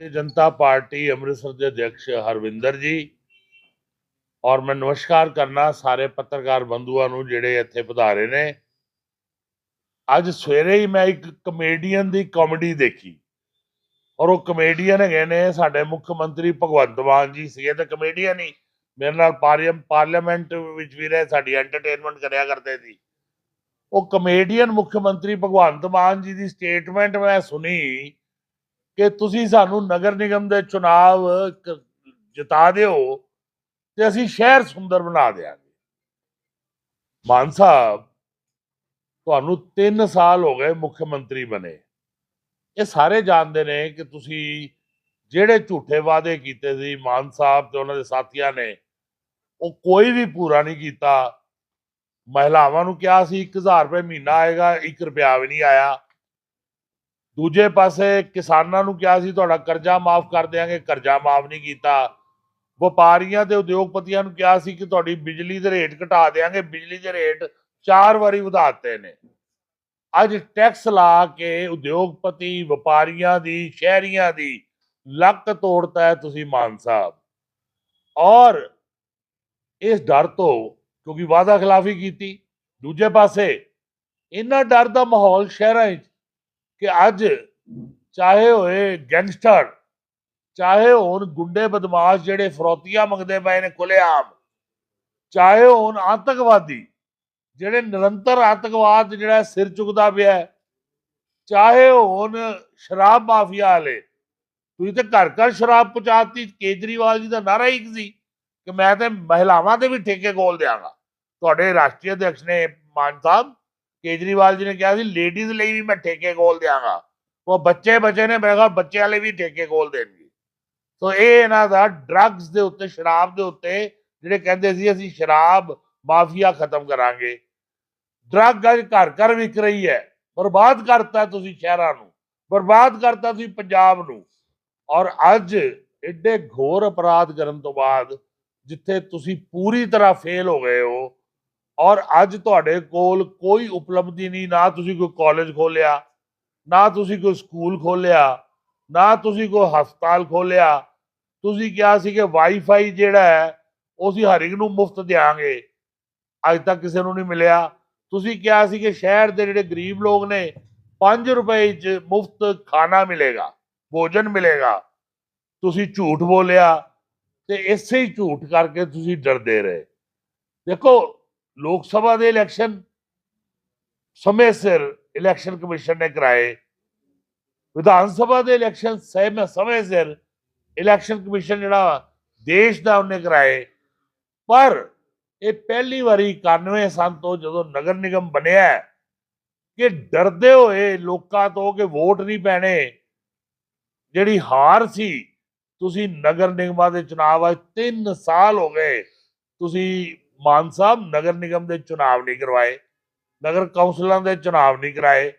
ਭਾਰਤੀ Janata party Amritsar ਦੇ ਅਧਿਕਸ਼ ਹਰਵਿੰਦਰ ਜੀ ਔਰ ਮੈਂ ਨਮਸਕਾਰ ਕਰਨਾ ਸਾਰੇ ਪੱਤਰਕਾਰ ਬੰਧੂਆਂ ਨੂੰ ਜਿਹੜੇ ਇੱਥੇ ਪਧਾਰੇ ਨੇ। ਅੱਜ ਸਵੇਰੇ ਹੀ ਮੈਂ ਇੱਕ ਕਮੇਡੀਅਨ ਦੀ ਕਾਮੇਡੀ ਦੇਖੀ ਔਰ ਉਹ ਕਮੇਡੀਅਨ ਹੈਗੇ ਨੇ, ਸਾਡੇ ਮੁੱਖ ਮੰਤਰੀ ਭਗਵੰਤ ਮਾਨ ਜੀ ਸੀਗੇ ਤੇ ਕਮੇਡੀਅਨ ਹੀ। ਮੇਰੇ ਨਾਲ ਪਾਰਲੀਮ- ਪਾਰਲੀਮੈਂਟ ਵਿੱਚ ਵੀ ਰਹੇ, ਸਾਡੀ ਐਂਟਰਟੇਨਮੈਂਟ ਕਰਿਆ ਕਰਦੇ ਸੀ। ਉਹ ਕਮੇਡੀਅਨ ਮੁੱਖ ਮੰਤਰੀ ਭਗਵੰਤ ਮਾਨ ਜੀ ਦੀ ਸਟੇਟਮੈਂਟ ਮੈਂ ਸੁਣੀ ਕਿ ਤੁਸੀਂ ਸਾਨੂੰ ਨਗਰ ਨਿਗਮ ਦੇ ਚੁਣਾਵ ਕ- ਜਿਤਾ ਦਿਓ ਤੇ ਅਸੀਂ ਸ਼ਹਿਰ ਸੁੰਦਰ ਬਣਾ ਦੇਵਾਂਗੇ ਮਾਨ ਸਾਹਿਬ, ਤੁਹਾਨੂੰ 3 ਸਾਲ ਹੋ ਗਏ ਮੁੱਖ ਮੰਤਰੀ ਬਣੇ। ਇਹ ਸਾਰੇ ਜਾਣਦੇ ਨੇ ਕਿ ਤੁਸੀਂ ਜਿਹੜੇ ਝੂਠੇ ਵਾਅਦੇ ਕੀਤੇ ਸੀ ਮਾਨ ਸਾਹਿਬ ਤੇ ਉਹਨਾਂ ਦੇ ਸਾਥੀਆਂ ਨੇ, ਉਹ ਕੋਈ ਵੀ ਪੂਰਾ ਨਹੀਂ ਕੀਤਾ। ਮਹਿਲਾਵਾਂ ਨੂੰ ਕਿਹਾ ਸੀ 1000 ਰੁਪਏ ਮਹੀਨਾ ਆਏਗਾ 1 ਰੁਪਿਆ ਵੀ ਨਹੀਂ ਆਇਆ। ਦੂਜੇ ਪਾਸੇ ਕਿਸਾਨਾਂ ਨੂੰ ਕਿਹਾ ਸੀ, ਤੁਹਾਡਾ ਕਰਜ਼ਾ ਮਾਫ ਕਰ ਦਿਆਂਗੇ। ਕਰਜ਼ਾ ਮਾਫ ਨਹੀਂ ਕੀਤਾ। ਵਪਾਰੀਆਂ ਤੇ ਉਦਯੋਗਪਤੀਆਂ ਨੂੰ ਕਿਹਾ ਸੀ ਕਿ ਤੁਹਾਡੀ ਬਿਜਲੀ ਦੇ ਰੇਟ ਘਟਾ ਦਿਆਂਗੇ। ਬਿਜਲੀ ਦੇ ਰੇਟ ਚਾਰ ਵਾਰੀ ਵਧਾ ਦਿੱਤੇ ਨੇ। ਅੱਜ ਟੈਕਸ ਲਾ ਕੇ ਉਦਯੋਗਪਤੀ ਵਪਾਰੀਆਂ ਦੀ, ਸ਼ਹਿਰੀਆਂ ਦੀ ਲੱਕ ਤੋੜਤਾ ਹੈ ਤੁਸੀਂ ਮਾਨ ਸਾਹਿਬ। ਔਰ ਇਸ ਡਰ ਤੋਂ ਕਿਉਂਕਿ ਵਾਅਦਾ ਖਿਲਾਫੀ ਕੀਤੀ। ਦੂਜੇ ਪਾਸੇ ਇਹਨਾਂ ਡਰ ਦਾ ਮਾਹੌਲ ਸ਼ਹਿਰਾਂ ਵਿੱਚ ਕਿ ਅੱਜ ਚਾਹੇ ਹੋਏ ਗੈਂਗਸਟਰ ਚਾਹੇ ਹੋਣ ਗੁੰਡੇ ਬਦਮਾਸ਼ ਜਿਹੜੇ ਫਰੋਤੀਆਂ ਮੰਗਦੇ ਪਏ ਨੇ ਖੁੱਲ੍ਹੇਆਮ ਚਾਹੇ ਹੋਣ ਆਤੰਕਵਾਦੀ ਜਿਹੜੇ ਨਿਰੰਤਰ ਆਤੰਕਵਾਦ ਜਿਹੜਾ ਸਿਰ ਚੁੱਕਦਾ ਪਿਆ ਹੈ, ਚਾਹੇ ਹੋਣ ਸ਼ਰਾਬ ਮਾਫੀਆ ਵਾਲੇ ਤੁਸੀਂ ਤੇ ਘਰ ਘਰ ਸ਼ਰਾਬ ਪਹੁੰਚਾਤੀ ਕੇਜਰੀਵਾਲ ਜੀ ਦਾ ਨਾਰਾ ਹੀ ਸੀ ਕਿ ਮੈਂ ਤੇ ਮਹਿਲਾਵਾਂ ਦੇ ਵੀ ਠੇਕੇ ਖੋਲ ਦਿਆਂਗਾ। ਤੁਹਾਡੇ ਰਾਸ਼ਟਰੀ ਅਧਿਕਸ਼ ਨੇ ਮਾਨ ਸਾਹਿਬ ਕੇਜਰੀਵਾਲ ਜੀ ਨੇ ਕਿਹਾ ਸੀ ਲੇਡੀਜ਼ ਲਈ ਵੀ ਮੈਂ ਠੇਕੇ ਖੋਲ ਦਿਆਂਗਾ। ਉਹ ਬੱਚੇ ਬਚੇ ਨੇ, ਮੈਂ ਕਿਹਾ ਬੱਚਿਆਂ ਲਈ ਵੀ ਠੇਕੇ ਖੋਲ ਦੇਣਗੇ। ਸੋ ਇਹ ਇਹਨਾਂ ਦਾ ਡਰੱਗਸ ਦੇ ਉੱਤੇ, ਸ਼ਰਾਬ ਦੇ ਉੱਤੇ, ਜਿਹੜੇ ਕਹਿੰਦੇ ਸੀ, ਅਸੀਂ ਸ਼ਰਾਬ, ਮਾਫੀਆ ਖਤਮ ਕਰਾਂਗੇ। ਡਰੱਗ ਅੱਜ ਘਰ ਘਰ ਵਿਕ ਰਹੀ ਹੈ। ਬਰਬਾਦ ਕਰਤਾ ਤੁਸੀਂ ਸ਼ਹਿਰਾਂ ਨੂੰ। ਬਰਬਾਦ ਕਰਤਾ ਤੁਸੀਂ ਪੰਜਾਬ ਨੂੰ। ਔਰ ਅੱਜ ਐਡੇ ਘੋਰ ਅਪਰਾਧ ਕਰਨ ਤੋਂ ਬਾਅਦ, ਜਿੱਥੇ ਤੁਸੀਂ ਪੂਰੀ ਤਰ੍ਹਾਂ ਫੇਲ ਹੋ ਗਏ ਹੋ ਔਰ ਅੱਜ ਤੁਹਾਡੇ ਕੋਲ ਕੋਈ ਉਪਲਬਧੀ ਨਹੀਂ, ਨਾ ਤੁਸੀਂ ਕੋਈ ਕਾਲਜ ਖੋਲਿਆ, ਨਾ ਤੁਸੀਂ ਕੋਈ ਸਕੂਲ ਖੋਲਿਆ, ਨਾ ਤੁਸੀਂ ਕੋਈ ਹਸਪਤਾਲ ਖੋਲਿਆ। ਤੁਸੀਂ ਕਿਹਾ ਸੀ ਕਿ ਵਾਈਫਾਈ ਜਿਹੜਾ ਹੈ, ਉਹ ਅਸੀਂ ਹਰ ਇੱਕ ਨੂੰ ਮੁਫਤ ਦਿਆਂਗੇ। ਅੱਜ ਤੱਕ ਕਿਸੇ ਨੂੰ ਨਹੀਂ ਮਿਲਿਆ। ਤੁਸੀਂ ਕਿਹਾ ਸੀ ਕਿ ਸ਼ਹਿਰ ਦੇ ਜਿਹੜੇ ਗਰੀਬ ਲੋਕ ਨੇ 5 ਰੁਪਏ ਚ ਮੁਫਤ ਖਾਣਾ ਮਿਲੇਗਾ, ਭੋਜਨ ਮਿਲੇਗਾ। ਤੁਸੀਂ ਝੂਠ ਬੋਲਿਆ ਤੇ ਇਸੇ ਹੀ ਝੂਠ ਕਰਕੇ ਤੁਸੀਂ ਡਰਦੇ ਰਹੇ। ਦੇਖੋ ਲੋਕ ਸਭਾ ਦੇ ਇਲੈਕਸ਼ਨ ਸਮੇਂ ਸਿਰ ਇਲੈਕਸ਼ਨ ਕਮਿਸ਼ਨ ਨੇ ਕਰਾਏ। ਵਿਧਾਨ ਸਭਾ ਦੇ ਇਲੈਕਸ਼ਨ ਸਮੇਂ ਸਮੇਂ ਸਿਰ ਇਲੈਕਸ਼ਨ ਕਮਿਸ਼ਨ ਜਿਹੜਾ ਦੇਸ਼ ਦਾ ਉਹਨੇ ਕਰਾਏ। ਪਰ ਇਹ ਪਹਿਲੀ ਵਾਰੀ 91 ਸਾਲ ਤੋਂ ਜਦੋਂ ਨਗਰ ਨਿਗਮ ਬਣਿਆ ਕਿ ਡਰਦੇ ਹੋਏ ਲੋਕਾਂ ਤੋਂ ਕਿ ਵੋਟ ਨਹੀਂ ਪੈਣੇ, ਜਿਹੜੀ ਹਾਰ ਸੀ, ਤੁਸੀਂ ਨਗਰ ਨਿਗਮਾਂ ਦੇ ਚੁਣਾਵ ਆ 3 ਸਾਲ ਹੋ ਗਏ ਤੁਸੀਂ ਮਾਨ ਸਾਹਿਬ ਨਗਰ ਨਿਗਮ ਦੇ ਚੁਣਾਵ ਨਹੀਂ ਕਰਵਾਏ, ਨਗਰ ਕੌਂਸਲਾਂ ਦੇ ਚੁਣਾਵ ਨਹੀਂ ਕਰਾਏ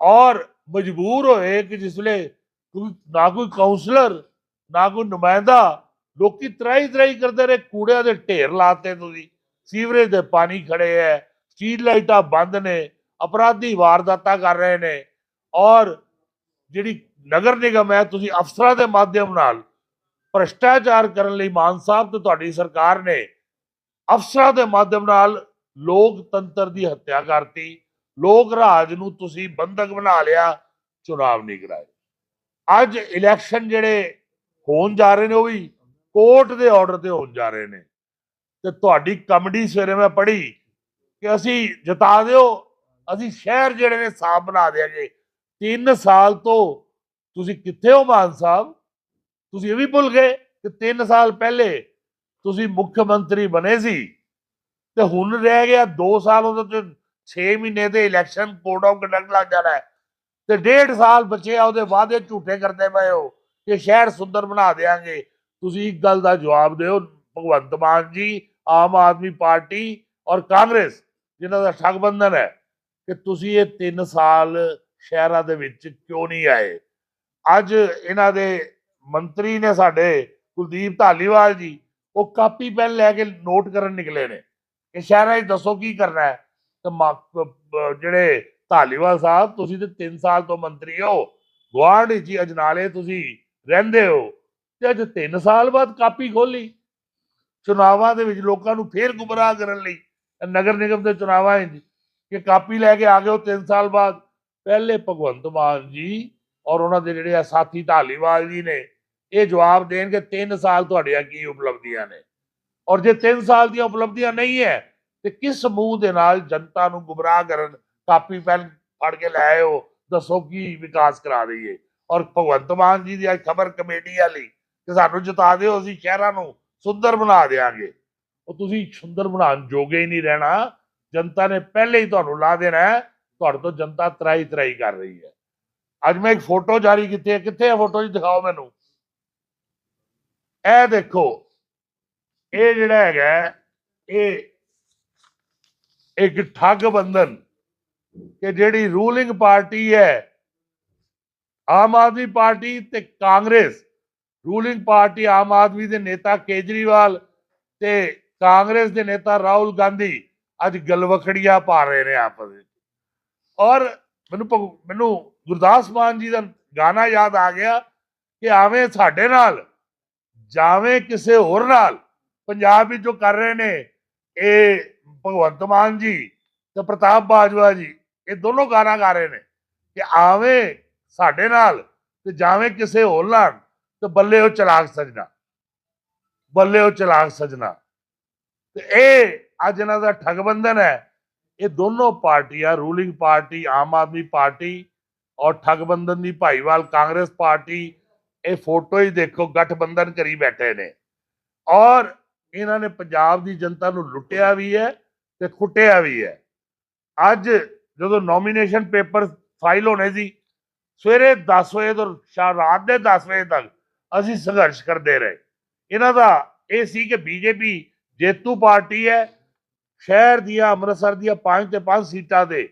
ਔਰ ਮਜਬੂਰ ਹੋਏ ਕਿ ਜਿਸ ਵੇਲੇ ਨਾ ਕੋਈ ਕਾਉਂਸਲਰ ਨਾ ਕੋਈ ਨੁਮਾਇੰਦਾ ਲੋਕੀ ਤਰਾਈ ਤਰਾਈ ਕਰਦੇ ਰਹੇ, ਕੂੜਿਆਂ ਦੇ ਢੇਰ ਲਾਤੇ ਤੁਸੀਂ, ਸੀਵਰੇਜ ਦੇ ਪਾਣੀ ਖੜੇ ਐ, ਸਟਰੀਟ ਲਾਈਟਾਂ ਬੰਦ ਨੇ, ਅਪਰਾਧੀ ਵਾਰਦਾਤਾਂ ਕਰ ਰਹੇ ਨੇ ਔਰ ਜਿਹੜੀ ਨਗਰ ਨਿਗਮ ਹੈ ਤੁਸੀਂ ਅਫਸਰਾਂ ਦੇ ਮਾਧਿਅਮ ਨਾਲ ਭ੍ਰਸ਼ਟਾਚਾਰ ਕਰਨ ਲਈ ਮਾਨ ਸਾਹਿਬ ਤੇ ਤੁਹਾਡੀ ਸਰਕਾਰ ਨੇ ਅਫਸਰਾਂ ਦੇ ਮਾਧਿਅਮ ਨਾਲ ਲੋਕਤੰਤਰ ਦੀ ਹੱਤਿਆ ਕਰਤੀ। ਲੋਕ ਰਾਜ ਨੂੰ ਤੁਸੀਂ ਬੰਧਕ ਬਣਾ ਲਿਆ, ਚੁਣਾਵ ਨਹੀਂ ਕਰਾਏ। ਅੱਜ ਇਲੈਕਸ਼ਨ ਜਿਹੜੇ ਹੋਣ ਜਾ ਰਹੇ ਨੇ ਉਹ ਵੀ ਕੋਰਟ ਦੇ ਆਰਡਰ ਤੇ ਹੋਣ ਜਾ ਰਹੇ ਨੇ। ਤੇ ਤੁਹਾਡੀ ਕਮੇਡੀ ਸਵੇਰੇ ਮੈਂ ਪੜ੍ਹੀ ਕਿ ਅਸੀਂ ਜਿਤਾ ਦਿਓ, ਅਸੀਂ ਸ਼ਹਿਰ ਜਿਹੜੇ ਨੇ ਸਾਫ਼ ਬਣਾ ਦਿਆਂਗੇ 3 ਸਾਲ ਤੋਂ ਤੁਸੀਂ ਕਿੱਥੇ ਹੋ ਮਾਨ ਸਾਹਿਬ? ਤੁਸੀਂ ਇਹ ਵੀ ਭੁੱਲ ਗਏ ਕਿ 3 ਸਾਲ ਪਹਿਲੇ ਤੁਸੀਂ ਮੁੱਖ ਮੰਤਰੀ ਬਣੇ ਸੀ, ਤੇ ਹੁਣ ਰਹਿ ਗਿਆ 2 ਸਾਲ ਉਹਦੇ ਚ 6 ਮਹੀਨੇ ਦੇ ਇਲੈਕਸ਼ਨ ਕੋਡ ਆਫ ਕੰਡਕਟ ਲੱਗ ਜਾਣਾ ਹੈ, ਤੇ ਡੇਢ ਸਾਲ ਬਚਿਆ ਉਹਦੇ ਵਾਅਦੇ ਝੂਠੇ ਕਰਦੇ ਪਏ ਹੋ ਕਿ ਸ਼ਹਿਰ ਸੁੰਦਰ ਬਣਾ ਦੇਾਂਗੇ ਤੁਸੀਂ ਇੱਕ ਗੱਲ ਦਾ ਜਵਾਬ ਦਿਓ, ਭਗਵੰਤ ਮਾਨ ਜੀ, ਆਮ ਆਦਮੀ ਪਾਰਟੀ ਔਰ ਕਾਂਗਰਸ, ਜਿਨ੍ਹਾਂ ਦਾ ਠਗਬੰਧਨ ਹੈ ਕਿ ਤੁਸੀਂ ਇਹ 3 ਸਾਲ ਸ਼ਹਿਰਾਂ ਦੇ ਵਿੱਚ ਕਿਉਂ ਨਹੀਂ ਆਏ? ਅੱਜ ਇਹਨਾਂ ਦੇ ਮੰਤਰੀ ਨੇ ਸਾਡੇ ਕੁਲਦੀਪ ਧਾਲੀਵਾਲ ਜੀ ਉਹ ਕਾਪੀ ਪੈਨ ਲੈ ਕੇ ਨੋਟ ਕਰਨ ਨਿਕਲੇ ਨੇ ਕਿ ਸ਼ਹਿਰਾਂ 'ਚ ਦੱਸੋ ਕੀ ਕਰਨਾ ਹੈ? ਤੇ ਜਿਹੜੇ ਧਾਲੀਵਾਲ ਸਾਹਿਬ, ਤੁਸੀਂ ਤੇ 3 ਸਾਲ ਤੋਂ ਮੰਤਰੀ ਹੋ। ਗੁਆਂਢ ਵਿੱਚ ਅਜਨਾਲੇ ਤੁਸੀਂ ਰਹਿੰਦੇ ਹੋ। ਤੇ ਅੱਜ 3 ਸਾਲ ਬਾਅਦ ਕਾਪੀ ਖੋਲੀ। ਚੁਣਾਵਾਂ ਦੇ ਵਿੱਚ ਲੋਕਾਂ ਨੂੰ ਫੇਰ ਗੁੰਮਰਾਹ ਕਰਨ ਲਈ ਨਗਰ ਨਿਗਮ ਦੇ ਚੁਣਾਵਾਂ ਵਿੱਚ ਕਿ ਕਾਪੀ ਲੈ ਕੇ ਆ ਗਏ ਹੋ 3 ਸਾਲ ਬਾਅਦ। ਪਹਿਲੇ ਭਗਵੰਤ ਮਾਨ ਜੀ ਔਰ ਉਹਨਾਂ ਦੇ ਜਿਹੜੇ ਆ ਸਾਥੀ ਢਾਲੀਵਾਲ ਜੀ ਨੇ ਇਹ ਜਵਾਬ ਦੇਣਗੇ 3 ਸਾਲ ਤੁਹਾਡੀਆਂ ਕੀ ਉਪਲਬਧੀਆਂ ਨੇ? ਔਰ ਜੇ 3 ਸਾਲ ਦੀਆਂ ਉਪਲਬਧੀਆਂ ਨਹੀਂ ਹੈ, ਤੇ ਕਿਸ ਮੂੰਹ ਦੇ ਨਾਲ ਜਨਤਾ ਨੂੰ ਗੁੰਮਰਾਹ ਕਰਨ ਕਾਪੀ, ਪੈਨ ਫੜ ਕੇ ਲੈ ਆਏ ਹੋ ਦੱਸੋ ਕੀ ਵਿਕਾਸ ਕਰਾ ਦਈਏ? ਔਰ ਭਗਵੰਤ ਮਾਨ ਜੀ ਦੀ ਅੱਜ ਖਬਰ ਕਮੇਟੀ ਵਾਲੀ ਕਿ ਸਾਨੂੰ ਜਿਤਾ ਦਿਓ, ਅਸੀਂ ਸ਼ਹਿਰਾਂ ਨੂੰ ਸੁੰਦਰ ਬਣਾ ਦੇਾਂਗੇ ਉਹ ਤੁਸੀਂ ਸੁੰਦਰ ਬਣਾਉਣ ਜੋਗੇ ਹੀ ਨਹੀਂ ਰਹਿਣਾ। ਜਨਤਾ ਨੇ ਪਹਿਲੇ ਹੀ ਤੁਹਾਨੂੰ ਲਾ ਦੇਣਾ ਹੈ। ਤੁਹਾਡੇ ਤੋਂ ਜਨਤਾ ਤਰਾਈ ਤਰਾਈ ਕਰ ਰਹੀ ਹੈ। ਅੱਜ ਮੈਂ ਇੱਕ ਫੋਟੋ ਜਾਰੀ ਕੀਤੀ ਹੈ। ਕਿੱਥੇ ਹੈ ਫੋਟੋ ਜੀ? ਦਿਖਾਓ ਮੈਨੂੰ। ਇਹ ਦੇਖੋ, ਇਹ ਜਿਹੜਾ ਹੈਗਾ, ਇਹ ਇੱਕ ਠੱਗ ਬੰਧਨ ਕਿ ਜਿਹੜੀ ਰੂਲਿੰਗ ਪਾਰਟੀ ਹੈ, ਆਮ ਆਦਮੀ ਪਾਰਟੀ ਤੇ ਕਾਂਗਰਸ, ਰੂਲਿੰਗ ਪਾਰਟੀ ਆਮ ਆਦਮੀ ਦੇ ਨੇਤਾ ਕੇਜਰੀਵਾਲ ਤੇ ਕਾਂਗਰਸ ਦੇ ਨੇਤਾ ਰਾਹੁਲ ਗਾਂਧੀ ਅੱਜ ਗਲਵਖੜੀਆਂ ਪਾ ਰਹੇ ਨੇ ਆਪਸ ਵਿੱਚ। ਔਰ ਮੈਨੂੰ ਮੈਨੂੰ ਗੁਰਦਾਸ ਮਾਨ ਜੀ ਦਾ ਗਾਣਾ ਯਾਦ ਆ ਗਿਆ ਕਿ ਆਵੇਂ ਸਾਡੇ ਨਾਲ ਜਾਵੇਂ ਕਿਸੇ ਹੋਰ ਨਾਲ। ਪੰਜਾਬ ਵਿੱਚ ਜੋ ਕਰ ਰਹੇ ਨੇ, ਇਹ ਭਗਵੰਤ ਮਾਨ ਜੀ ਤੇ ਪ੍ਰਤਾਪ ਬਾਜਵਾ ਜੀ, ਇਹ ਦੋਨੋਂ ਗਾਣਾ ਗਾ ਰਹੇ ਨੇ ਕਿ ਆਵੇਂ ਸਾਡੇ ਨਾਲ ਤੇ ਜਾਵੇਂ ਕਿਸੇ ਹੋਰ ਨਾਲ ਤੇ ਬੱਲੇ ਉਹ ਚਲਾਕ ਸਜਣਾ। ਬੱਲੇ ਉਹ ਚਲਾਕ ਸਜਣਾ। ਤੇ ਇਹ ਅੱਜ ਇਹਨਾਂ ਦਾ ਠਗਬੰਧਨ ਹੈ। ਇਹ ਦੋਨੋਂ ਪਾਰਟੀਆਂ, ruling party, Aam Aadmi party ਔਰ ਠਗਬੰਧਨ ਦੀ ਭਾਈਵਾਲ ਕਾਂਗਰਸ ਪਾਰਟੀ ਇਹ ਫੋਟੋ ਹੀ ਦੇਖੋ, ਗਠਬੰਧਨ ਕਰੀ ਬੈਠੇ ਨੇ। ਔਰ ਇਹਨਾਂ ਨੇ ਪੰਜਾਬ ਦੀ ਜਨਤਾ ਨੂੰ ਲੁੱਟਿਆ ਵੀ ਹੈ ਤੇ ਖੁੱਟਿਆ ਵੀ ਹੈ। ਅੱਜ ਜਦੋਂ ਨੋਮੀਨੇਸ਼ਨ ਪੇਪਰ ਫਾਈਲ ਹੋਣੇ ਸੀ, ਸਵੇਰੇ 10 ਵਜੇ ਤੋਂ ਸ਼ਾਮ ਰਾਤ ਦੇ 10 ਵਜੇ ਤੱਕ ਅਸੀਂ ਸੰਘਰਸ਼ ਕਰਦੇ ਰਹੇ। ਇਹਨਾਂ ਦਾ ਇਹ ਸੀ ਕਿ ਬੀਜੇਪੀ ਜੇਤੂ ਪਾਰਟੀ ਹੈ, ਸ਼ਹਿਰ ਦੀਆਂ, ਅੰਮ੍ਰਿਤਸਰ ਦੀਆਂ ਪੰਜ ਤੇ ਪੰਜ ਸੀਟਾਂ ਦੇ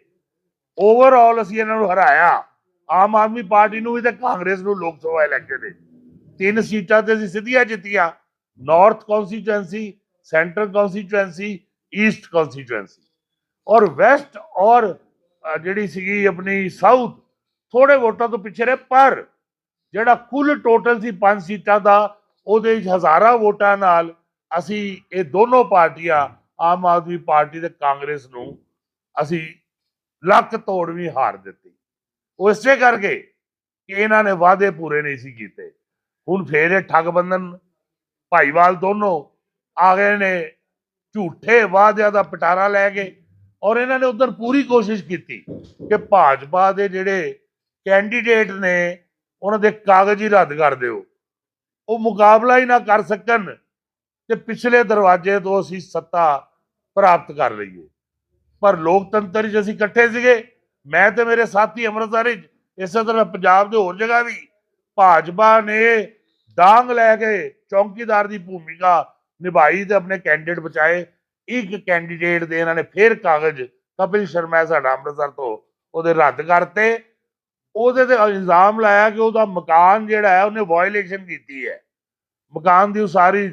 ਓਵਰਆਲ ਅਸੀਂ ਇਹਨਾਂ ਨੂੰ ਹਰਾਇਆ। ਆਮ ਆਦਮੀ ਪਾਰਟੀ ਨੂੰ ਵੀ ਤੇ ਕਾਂਗਰਸ ਨੂੰ ਲੋਕ ਸਭਾ ਇਲੈਕਸ਼ਨ ਦੇ। ਤਿੰਨ ਸੀਟਾਂ ਤੇ ਅਸੀਂ ਸਿੱਧੀਆਂ ਜਿੱਤੀਆਂ। North constituency centre constituency east constituency ਔਰ ਵੈਸਟ ਔਰ ਜਿਹੜੀ ਸੀਗੀ ਆਪਣੀ ਸਾਊਥ ਥੋੜੇ ਵੋਟਾਂ ਤੋਂ ਪਿੱਛੇ ਰਹੇ, ਪਰ ਜਿਹੜਾ ਕੁੱਲ ਟੋਟਲ ਸੀ ਪੰਜ ਸੀਟਾਂ ਦਾ, ਉਹਦੇ ਵਿੱਚ ਹਜ਼ਾਰਾਂ ਵੋਟਾਂ ਨਾਲ ਅਸੀਂ ਇਹ ਦੋਨੋਂ ਪਾਰਟੀਆਂ, ਆਮ ਆਦਮੀ ਪਾਰਟੀ ਤੇ ਕਾਂਗਰਸ ਨੂੰ ਅਸੀਂ ਲੱਕ ਤੋੜ ਵੀ ਹਾਰ ਦਿੱਤੀ। ਉਹ ਇਸੇ ਕਰਕੇ ਕਿ ਇਹਨਾਂ ਨੇ ਵਾਅਦੇ ਪੂਰੇ ਨਹੀਂ ਸੀ ਕੀਤੇ। ਹੁਣ ਫੇਰ ਇਹ ਠੱਗ ਠੱਗਬੰਧਨ ਭਾਈਵਾਲ ਦੋਨੋਂ ਆ ਗਏ ਨੇ, ਝੂਠੇ ਵਾਅਦਿਆਂ ਦਾ ਪਟਾਰਾ ਲੈ ਕੇ ਔਰ ਇਹਨਾਂ ਨੇ ਉਧਰ ਪੂਰੀ ਕੋਸ਼ਿਸ਼ ਕੀਤੀ ਕਿ ਭਾਜਪਾ ਦੇ ਜਿਹੜੇ ਕੈਂਡੀਡੇਟ ਨੇ, ਉਹਨਾਂ ਦੇ ਕਾਗਜ਼ ਹੀ ਰੱਦ ਕਰ ਦਿਓ। ਉਹ ਮੁਕਾਬਲਾ ਹੀ ਨਾ ਕਰ ਸਕਣ ਤੇ ਪਿਛਲੇ ਦਰਵਾਜ਼ੇ ਤੋਂ ਅਸੀਂ ਸੱਤਾ ਪ੍ਰਾਪਤ ਕਰ ਲਈਏ। ਪਰ ਲੋਕਤੰਤਰ 'ਚ ਅਸੀਂ ਇਕੱਠੇ ਸੀਗੇ। ਮੈਂ ਤੇ ਮੇਰੇ ਸਾਥੀ ਅੰਮ੍ਰਿਤਸਰ 'ਚ ਇਸੇ ਤਰ੍ਹਾਂ ਪੰਜਾਬ ਦੇ ਹੋਰ ਜਗ੍ਹਾ ਵੀ, ਭਾਜਪਾ ਨੇ ਡਾਂਗ ਲੈ ਕੇ ਚੌਕੀਦਾਰ ਦੀ ਭੂਮਿਕਾ ਨਿਭਾਈ ਤੇ ਆਪਣੇ ਕੈਂਡੀਡੇਟ ਬਚਾਏ। ਇੱਕ ਕੈਂਡੀਡੇਟ ਦੇ ਇਹਨਾਂ ਨੇ ਫੇਰ ਕਾਗਜ਼, ਕਪਿਲ ਸ਼ਰਮਾ ਸਾਡਾ ਅੰਮ੍ਰਿਤਸਰ ਤੋਂ ਉਹਦੇ ਰੱਦ ਕਰਤੇ। ਉਹਦੇ ਤੇ ਇਲਜ਼ਾਮ ਲਾਇਆ ਕਿ ਉਹਦਾ ਮਕਾਨ ਜਿਹੜਾ ਹੈ, ਉਹਨੇ ਵਾਇਲੇਸ਼ਨ ਕੀਤੀ ਹੈ। ਮਕਾਨ ਦੀ ਉਸਾਰੀ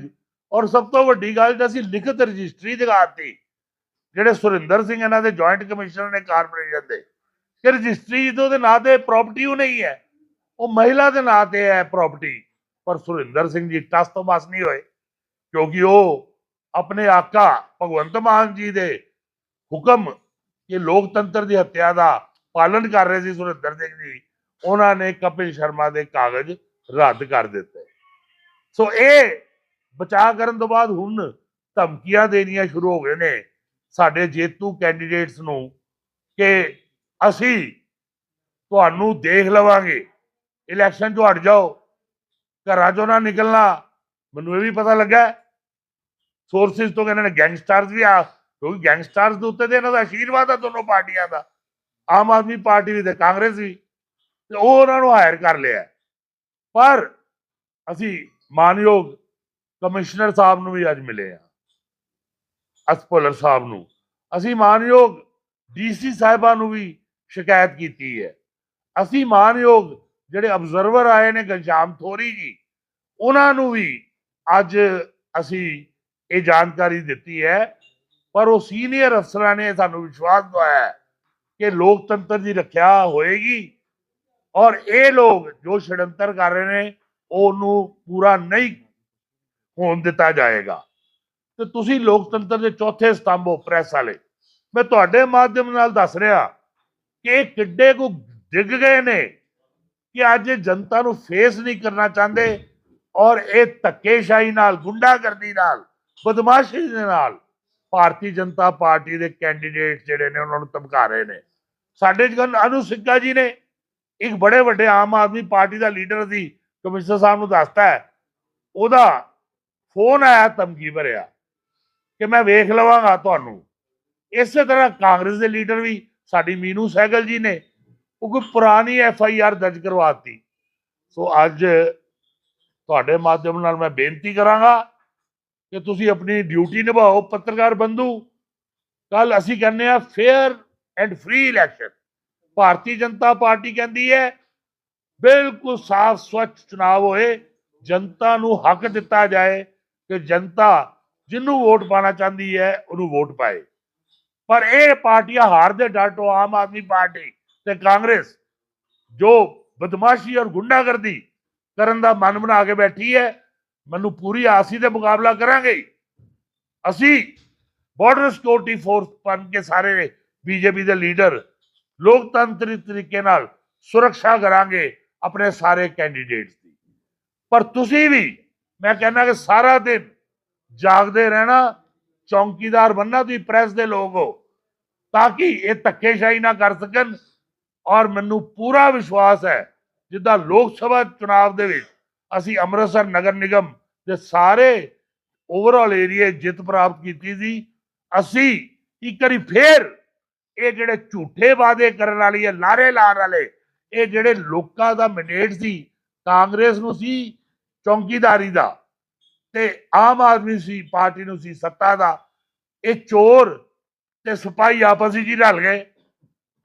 ਔਰ ਸਭ ਤੋਂ ਵੱਡੀ ਗੱਲ ਤਾਂ ਅਸੀਂ ਲਿਖਤ ਰਜਿਸਟਰੀ ਦਿਖਾਤੀ ਜਿਹੜੇ ਸੁਰਿੰਦਰ ਸਿੰਘ ਇਹਨਾਂ ਦੇ ਜੁਆਇੰਟ ਕਮਿਸ਼ਨਰ ਨੇ ਕਾਰਪੋਰੇਸ਼ਨ ਦੇ ਕਿ ਰਜਿਸਟਰੀ ਜਦੋਂ ਦੇ ਨਾਂ ਤੇ ਪ੍ਰਾਪਰਟੀ ਉਹ ਨਹੀਂ ਹੈ। ਉਹ ਮਹਿਲਾ ਦੇ ਨਾਂ ਤੇ ਹੈ ਪ੍ਰਾਪਰਟੀ ਪਰ ਸੁਰਿੰਦਰ ਸਿੰਘ ਜੀ ਟਸ ਤੋਂ ਬਸ ਨਹੀਂ ਹੋਏ, ਕਿਉਂਕਿ ਉਹ ਆਪਣੇ ਆਕਾ ਭਗਵੰਤ ਮਾਨ ਜੀ ਦੇ ਹੁਕਮ ਕਿ ਲੋਕਤੰਤਰ ਦੀ ਹੱਤਿਆ ਦਾ ਪਾਲਣ ਕਰ ਰਹੇ ਸੀ ਸੁਰਿੰਦਰ ਸਿੰਘ ਜੀ, ਉਹਨਾਂ ਨੇ ਕਪਿਲ ਸ਼ਰਮਾ ਦੇ ਕਾਗਜ਼ ਰੱਦ ਕਰ ਦਿੱਤੇ। ਸੋ ਇਹ ਬਚਾਅ ਕਰਨ ਤੋਂ ਬਾਅਦ ਹੁਣ ਧਮਕੀਆਂ ਦੇਣੀਆਂ ਸ਼ੁਰੂ ਹੋ ਗਏ ਨੇ ਸਾਡੇ ਜੇਤੂ ਕੈਂਡੀਡੇਟਸ ਨੂੰ ਕਿ ਅਸੀਂ ਤੁਹਾਨੂੰ ਦੇਖ ਲਵਾਂਗੇ। ਇਲੈਕਸ਼ਨ ਤੋਂ ਹਟ ਜਾਓ। ਘਰਾਂ ਚੋਂ ਨਾ ਨਿਕਲਣਾ। ਮੈਨੂੰ ਇਹ ਵੀ ਪਤਾ ਲੱਗਾ ਸੋਰਸਿਸ ਤੋਂ ਕਹਿੰਦੇ ਨੇ ਗੈਂਗਸਟਰਸ ਵੀ ਆ, ਕਿਉਂਕਿ ਗੈਂਗਸਟਰਸ ਦੇ ਉੱਤੇ ਤੇ ਇਹਨਾਂ ਦਾ ਆਸ਼ੀਰਵਾਦ ਆ ਦੋਨੋਂ ਪਾਰਟੀਆਂ ਦਾ। ਆਮ ਆਦਮੀ ਪਾਰਟੀ ਵੀ ਤੇ ਕਾਂਗਰਸ ਵੀ। ਤੇ ਉਹ ਉਹਨਾਂ ਨੂੰ ਹਾਇਰ ਕਰ ਲਿਆ ਪਰ ਅਸੀਂ ਮਾਨਯੋਗ ਕਮਿਸ਼ਨਰ ਸਾਹਿਬ ਨੂੰ ਵੀ ਅੱਜ ਮਿਲੇ ਆ ਅਸਪੋਲਰ ਸਾਹਿਬ ਨੂੰ। ਅਸੀਂ ਮਾਨਯੋਗ ਡੀਸੀ ਸਾਹਿਬਾਂ ਨੂੰ ਵੀ ਸ਼ਿਕਾਇਤ ਕੀਤੀ ਹੈ। ਅਸੀਂ ਮਾਨਯੋਗ ਜਿਹੜੇ ਅਬਜ਼ਰਵਰ ਆਏ ਨੇ ਗੰਜਾਮ ਥੋਰੀ ਜੀ, ਉਹਨਾਂ ਨੂੰ ਵੀ ਅੱਜ ਅਸੀਂ ਇਹ ਜਾਣਕਾਰੀ ਦਿੱਤੀ ਹੈ, ਪਰ ਉਹ ਸੀਨੀਅਰ ਅਫਸਰਾਂ ਨੇ ਸਾਨੂੰ ਵਿਸ਼ਵਾਸ ਦਵਾਇਆ ਕਿ ਲੋਕਤੰਤਰ ਦੀ ਰੱਖਿਆ ਹੋਏਗੀ ਔਰ ਇਹ ਲੋਕ ਜੋ ਛੜੰਤਰ ਕਰ ਰਹੇ ਨੇ, ਉਹਨੂੰ ਪੂਰਾ ਨਹੀਂ ਹੋਣ ਦਿੱਤਾ ਜਾਏਗਾ। ਤੇ ਤੁਸੀਂ ਲੋਕਤੰਤਰ ਦੇ ਚੌਥੇ ਸਤੰਭ ਹੋ ਪ੍ਰੈਸ ਵਾਲੇ, ਮੈਂ ਤੁਹਾਡੇ ਮਾਧਿਅਮ ਨਾਲ ਦੱਸ ਰਿਹਾ ਕਿ ਕਿੱਡੇ ਕੋ ਡਿੱਗ ਗਏ ਨੇ ਕਿ ਅੱਜ ਜਨਤਾ ਨੂੰ ਫੇਸ ਨਹੀਂ ਕਰਨਾ ਚਾਹੁੰਦੇ ਔਰ ਇਹ ਧੱਕੇਸ਼ਾਹੀ ਨਾਲ, ਗੁੰਡਾਗਰਦੀ ਨਾਲ, ਬਦਮਾਸ਼ੀ ਦੇ ਨਾਲ ਭਾਰਤੀ ਜਨਤਾ ਪਾਰਟੀ ਦੇ ਕੈਂਡੀਡੇਟ ਜਿਹੜੇ ਨੇ ਉਹਨਾਂ ਨੂੰ ਧਮਕਾ ਰਹੇ ਨੇ। ਸਾਡੇ ਜਗਨ ਅਨੂ ਸਿੱਕਾ ਜੀ ਨੇ। ਇੱਕ ਬੜੇ ਵੱਡੇ ਆਮ ਆਦਮੀ ਪਾਰਟੀ ਦਾ ਲੀਡਰ ਸੀ, ਕਮਿਸ਼ਨਰ ਸਾਹਿਬ ਨੂੰ ਦੱਸਤਾ ਹੈ। ਉਹਦਾ ਫੋਨ ਆਇਆ, ਧਮਕੀ ਭਰਿਆ ਕਿ ਮੈਂ ਵੇਖ ਲਵਾਂਗਾ ਤੁਹਾਨੂੰ। ਇਸੇ ਤਰ੍ਹਾਂ ਕਾਂਗਰਸ ਦੇ ਲੀਡਰ ਵੀ ਸਾਡੀ ਮੀਨੂ ਸਹਿਗਲ ਜੀ ਨੇ ਉਹ ਕੋਈ ਪੁਰਾਣੀ ਐਫ ਆਈ ਆਰ ਦਰਜ ਕਰਵਾਤੀ। ਸੋ ਅੱਜ ਤੁਹਾਡੇ ਮਾਧਿਅਮ ਨਾਲ ਮੈਂ ਬੇਨਤੀ ਕਰਾਂਗਾ ਕਿ ਤੁਸੀਂ ਆਪਣੀ ਡਿਊਟੀ ਨਿਭਾਓ, ਪੱਤਰਕਾਰ ਬੰਧੂ। ਕੱਲ ਅਸੀਂ ਕਹਿੰਦੇ ਆ fair and free election. Bharatiya Janata party ਕਹਿੰਦੀ ਹੈ, ਬਿਲਕੁਲ ਸਾਫ਼ ਸਵੱਛ ਚੁਣਾਵ ਹੋਏ, ਜਨਤਾ ਨੂੰ ਹੱਕ ਦਿੱਤਾ ਜਾਏ ਕਿ ਜਨਤਾ ਜਿਹਨੂੰ ਵੋਟ ਪਾਣਾ ਚਾਹੁੰਦੀ ਹੈ, ਉਹਨੂੰ ਵੋਟ ਪਾਏ। ਪਰ ਇਹ ਪਾਰਟੀਆਂ ਹਾਰ ਦੇ ਡਰ ਤੋਂ ਆਮ ਆਦਮੀ ਪਾਰਟੀ ਤੇ ਕਾਂਗਰਸ ਜੋ ਬਦਮਾਸ਼ੀ ਔਰ ਗੁੰਡਾਗਰਦੀ ਕਰਨ ਦਾ ਮਨ ਬਣਾ ਕੇ ਬੈਠੀ ਹੈ, ਮੈਨੂੰ ਪੂਰੀ ਆਸੀ ਤੇ ਮੁਕਾਬਲਾ ਕਰਾਂਗੇ। ਅਸੀਂ ਬਾਰਡਰ ਸਿਕਿਉਰਿਟੀ ਫੋਰਸ ਬਣ ਕੇ ਸਾਰੇ ਬੀਜੇਪੀ ਦੇ ਲੀਡਰ ਲੋਕਤੰਤਰੀ ਤਰੀਕੇ ਨਾਲ ਸੁਰੱਖਿਆ ਕਰਾਂਗੇ ਆਪਣੇ ਸਾਰੇ ਕੈਂਡੀਡੇਟਸ ਦੀ। ਪਰ ਤੁਸੀਂ ਵੀ, ਮੈਂ ਕਹਿੰਦਾ ਕਿ ਸਾਰਾ ਦਿਨ ਜਾਗਦੇ ਰਹਿਣਾ ਚੌਂਕੀਦਾਰ ਬੰਨਾ, ਤੁਸੀਂ ਪ੍ਰੈਸ ਦੇ ਲੋਕ ਹੋ, ਤਾਂ ਕਿ ਇਹ ਧੱਕੇਸ਼ਾਹੀ ਨਾ ਕਰ ਸਕਣ। ਔਰ ਮੈਨੂੰ ਪੂਰਾ ਵਿਸ਼ਵਾਸ ਹੈ, ਜਿੱਦਾਂ ਲੋਕ ਸਭਾ ਚੁਣਾਵ ਦੇ ਵਿੱਚ ਅਸੀਂ ਅੰਮ੍ਰਿਤਸਰ ਨਗਰ ਨਿਗਮ ਦੇ ਸਾਰੇ ਓਵਰਆਲ ਏਰੀਆ ਜਿੱਤ ਪ੍ਰਾਪਤ ਕੀਤੀ ਸੀ, ਅਸੀਂ ਇੱਕ ਵਾਰੀ ਫੇਰ ਇਹ ਜਿਹੜੇ ਝੂਠੇ ਵਾਅਦੇ ਕਰਨ ਵਾਲੀ ਹੈ ਲਾਰੇ ਲਾਉਣ ਵਾਲੇ, ਇਹ ਜਿਹੜੇ ਲੋਕਾਂ ਦਾ ਮੈਂਡੇਟ ਸੀ, ਕਾਂਗਰਸ ਨੂੰ ਸੀ, ਚੌਂਕੀਦਾਰੀ ਦਾ ਤੇ ਆਮ ਆਦਮੀ ਸੀ, ਪਾਰਟੀ ਨੂੰ ਸੀ, ਸੱਤਾ ਦਾ। ਇਹ ਚੋਰ ਤੇ ਸਿਪਾਹੀ ਆਪਸ ਵਿੱਚ ਹੀ ਰਲ ਗਏ।